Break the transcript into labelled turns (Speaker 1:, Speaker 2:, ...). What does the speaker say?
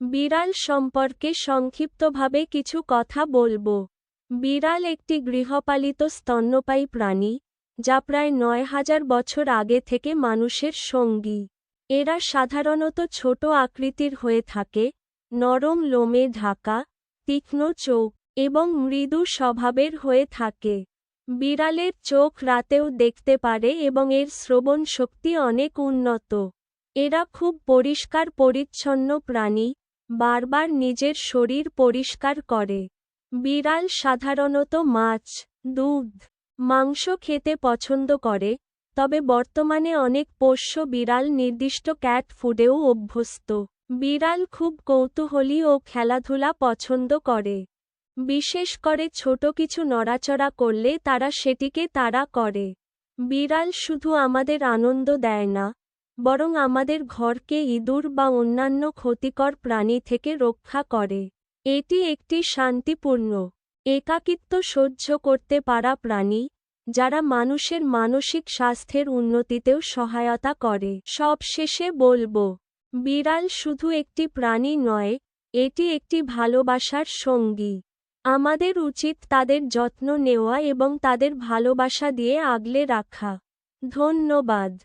Speaker 1: বিড়াল সম্পর্কে সংক্ষিপ্তভাবে কিছু কথা বলব। বিড়াল একটি গৃহপালিত স্তন্যপায়ী প্রাণী, যা প্রায় নয় হাজার বছর আগে থেকে মানুষের সঙ্গী। এরা সাধারণত ছোট আকৃতির হয়ে থাকে, নরম লোমে ঢাকা, তীক্ষ্ণ চোখ এবং মৃদু স্বভাবের হয়ে থাকে। বিড়ালের চোখ রাতেও দেখতে পারে এবং এর শ্রবণ শক্তি অনেক উন্নত। এরা খুব পরিষ্কার পরিচ্ছন্ন প্রাণী বারবার নিজের শরীর পরিষ্কার করে। বিড়াল সাধারণত মাছ, দুধ, মাংস খেতে পছন্দ করে, তবে বর্তমানে অনেক পোষ্য বিড়াল নির্দিষ্ট ক্যাট ফুডেও অভ্যস্ত। বিড়াল খুব কৌতূহলী ও খেলাধুলা পছন্দ করে। বিশেষ করে ছোট কিছু নড়াচড়া করলে তারা সেটিকে তাড়া করে। বিড়াল শুধু আমাদের আনন্দ দেয় না বরং আমাদের ঘরকে ইঁদুর বা অন্যান্য ক্ষতিকর প্রাণী থেকে রক্ষা করে। এটি একটি শান্তিপূর্ণ, একাকিত্ব সহ্য করতে পারা প্রাণী, যারা মানুষের মানসিক স্বাস্থ্যের উন্নতিতেও সহায়তা করে। সবশেষে বলব, বিড়াল শুধু একটি প্রাণী নয়, এটি একটি ভালোবাসার সঙ্গী। আমাদের উচিত তাদের যত্ন নেওয়া এবং তাদের ভালোবাসা দিয়ে আগলে রাখা। ধন্যবাদ।